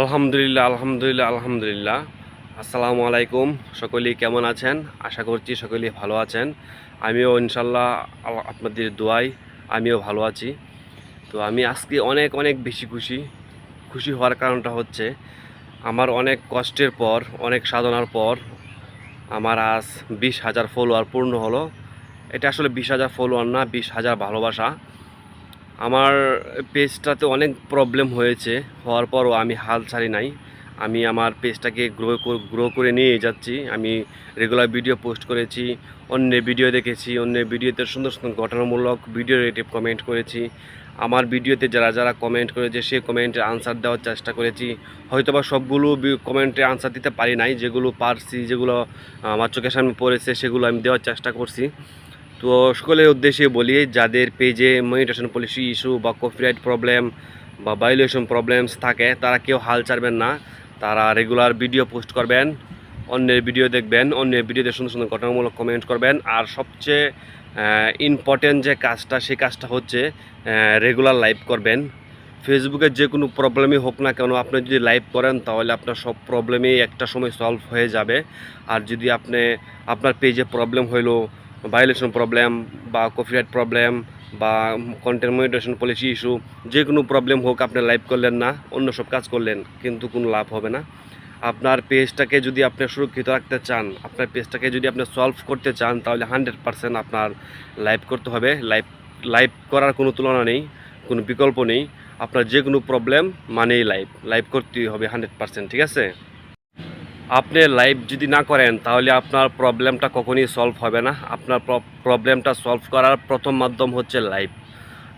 আলহামদুলিল্লাহ আলহামদুলিল্লাহ আলহামদুলিল্লাহ। আসসালামু আলাইকুম সকলেই কেমন আছেন? আশা করছি সকলেই ভালো আছেন। আমিও ইনশাল্লাহ আপনাদের দোয়াই আমিও ভালো আছি। তো আমি আজকে অনেক অনেক বেশি খুশি। খুশি হওয়ার কারণটা হচ্ছে, আমার অনেক কষ্টের পর, অনেক সাধনার পর, আমার আজ বিশ হাজার ফলোয়ার পূর্ণ হলো। এটা আসলে বিশ হাজার ফলোয়ার না, বিশ হাজার ভালোবাসা। আমার পেজটাতে অনেক প্রবলেম হয়েছে। হওয়ার পরও আমি হাল ছাড়ি নাই। আমি আমার পেজটাকে গ্রো গ্রো করে নিয়ে যাচ্ছি। আমি রেগুলার ভিডিও পোস্ট করেছি, অন্যের ভিডিও দেখেছি, অন্যের ভিডিওতে সুন্দর সুন্দর ঘটনামূলক ভিডিও রেটিভ কমেন্ট করেছি। আমার ভিডিওতে যারা যারা কমেন্ট করেছে সে কমেন্টে আনসার দেওয়ার চেষ্টা করেছি। হয়তোবা সবগুলো কমেন্টে আনসার দিতে পারি নাই। যেগুলো পারছি, যেগুলো, আমার চোখের সামনে পড়েছে, সেগুলো আমি দেওয়ার চেষ্টা করছি। তো সকলের উদ্দেশ্যে বলি, যাদের পেজে মনিটেশন পলিসি ইস্যু বা কপিরাইট প্রবলেম বা ভায়োলেশন প্রবলেমস থাকে, তারা কেউ হাল ছাড়বেন না। তারা রেগুলার ভিডিও পোস্ট করবেন, অন্যের ভিডিও দেখবেন, অন্যের ভিডিওতে সুন্দর সুন্দর ঘটনামূলক কমেন্ট করবেন। আর সবচেয়ে ইম্পর্টেন্ট যে কাজটা সেই কাজটা হচ্ছে রেগুলার লাইভ করবেন। ফেসবুকে যে কোনো প্রবলেমই হোক না কেন, আপনি যদি লাইভ করেন, তাহলে আপনার সব প্রবলেমই একটা সময় সলভ হয়ে যাবে। আর যদি আপনি, আপনার পেজে প্রবলেম হইল ভায়োলেশন প্রবলেম বা কপিরাইট প্রবলেম বা কন্টেন্ট মনিটেশন পলিসি ইস্যু যে কোনো প্রবলেম হোক আপনি লাইভ করলেন না, অন্য সব কাজ করলেন, কিন্তু কোনো লাভ হবে না। আপনার পেজটাকে যদি আপনি সুরক্ষিত রাখতে চান, আপনার পেজটাকে যদি আপনি সলভ করতে চান, তাহলে হান্ড্রেড পারসেন্ট আপনার লাইভ করতে হবে। লাইভ লাইভ করার কোনো তুলনা নেই, কোনো বিকল্প নেই। আপনার যে কোনো প্রবলেম মানেই লাইভ লাইভ করতেই হবে হান্ড্রেড পারসেন্ট ঠিক আছে? আপনি লাইভ যদি না করেন, তাহলে আপনার প্রবলেমটা কখনই সলভ হবে না। আপনার প্রবলেমটা সলভ করার প্রথম মাধ্যম হচ্ছে লাইভ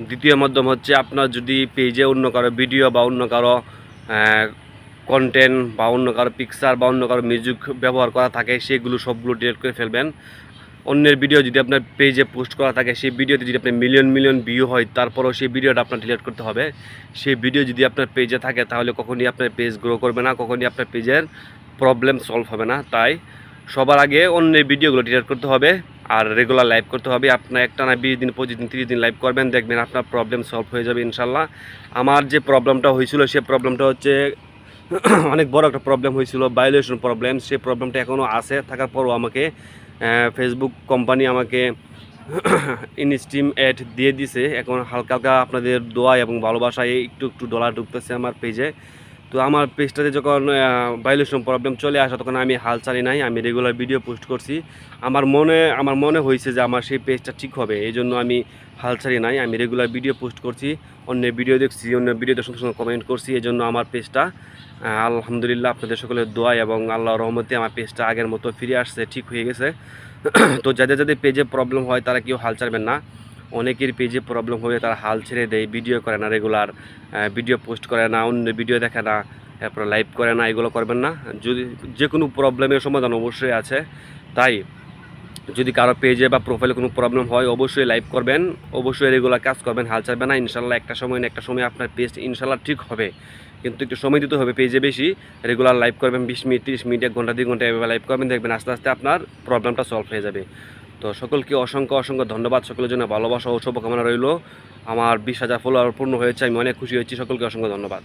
দ্বিতীয় মাধ্যম হচ্ছে আপনার যদি পেজে অন্য কারও ভিডিও বা অন্য কারও কন্টেন্ট বা অন্য কারও পিকচার বা অন্য কারও মিউজিক ব্যবহার করা থাকে, সেগুলো সবগুলো ডিলিট করে ফেলবেন। অন্যের ভিডিও যদি আপনার পেজে পোস্ট করা থাকে, সেই ভিডিওতে যদি আপনার মিলিয়ন মিলিয়ন ভিউ হয়, তারপরেও সেই ভিডিওটা আপনার ডিলিট করতে হবে। সেই ভিডিও যদি আপনার পেজে থাকে, তাহলে কখনই আপনার পেজ গ্রো করবে না, কখনই আপনার পেজের প্রবলেম সলভ হবে না। তাই সবার আগে অন্যের ভিডিওগুলো ডিলিট করতে হবে আর রেগুলার লাইভ করতে হবে। আপনার একটা না বিশ দিন, পঁচিশ দিন, তিরিশ দিন লাইভ করবেন, দেখবেন আপনার প্রবলেম সলভ হয়ে যাবে ইনশাল্লাহ। আমার যে প্রবলেমটা হয়েছিল, সে প্রবলেমটা হচ্ছে অনেক বড় একটা প্রবলেম হয়েছিল ভায়োলেশন প্রবলেম সেই প্রবলেমটা এখনও আছে, থাকার পরও আমাকে ফেসবুক কোম্পানি আমাকে ইনস্টিম অ্যাড দিয়ে দিছে। এখন হালকা হালকা আপনাদের দোয়া এবং ভালোবাসায় একটু একটু ডলার ঢুকতেছে আমার পেজে তো আমার পেজটাতে যখন ভায়োলেশন প্রবলেম চলে আসা, তখন আমি হাল চালি নাই, আমি রেগুলার ভিডিও পোস্ট করছি। আমার মনে আমার মনে হয়েছে যে আমার সেই পেজটা ঠিক হবে, এই জন্য আমি হাল ছাড়ি নাই, আমি রেগুলার ভিডিও পোস্ট করছি অন্য ভিডিও দেখছি অন্য ভিডিও সুন্দর সুন্দর কমেন্ট করছি, এই জন্য আমার পেজটা আলহামদুলিল্লাহ আপনাদের সকলের দোয়া এবং আল্লাহ রহমতে আমার পেজটা আগের মতো ফিরে আসছে, ঠিক হয়ে গেছে। তো যাদের যাদের পেজে প্রবলেম হয়, তারা কেউ হাল ছাড়বেন না। অনেকের পেজে প্রবলেম হবে তারা হাল ছেড়ে দেয় ভিডিও করে না রেগুলার ভিডিও পোস্ট করে না, অন্য ভিডিও দেখে না, তারপর লাইভ করে না, এগুলো করবেন না। যদি যে কোনো প্রবলেমের সমাধান অবশ্যই আছে। তাই যদি কারও পেজে বা প্রোফাইলে কোনো প্রবলেম হয়, অবশ্যই লাইভ করবেন, অবশ্যই রেগুলার কাজ করবেন, হাল ছাড়বেন না। ইনশাল্লাহ একটা সময় না একটা সময় আপনার পেজ ইনশাল্লাহ ঠিক হবে। কিন্তু একটু সময় দিতে হবে পেজে বেশি। রেগুলার লাইভ করবেন, বিশ মিনিট, তিরিশ মিনিট, এক ঘণ্টা, দুই ঘণ্টা, এভাবে লাইভ করবেন, দেখবেন আস্তে আস্তে আপনার প্রবলেমটা সলভ হয়ে যাবে। তো সকলকে অসংখ্য অসংখ্য ধন্যবাদ, সকলের জন্য ভালোবাসা ও শুভকামনা রইল। আমার বিশ হাজার ফলোয়ার পূর্ণ হয়েছে, আমি অনেক খুশি হয়েছি, সকলকে অসংখ্য ধন্যবাদ।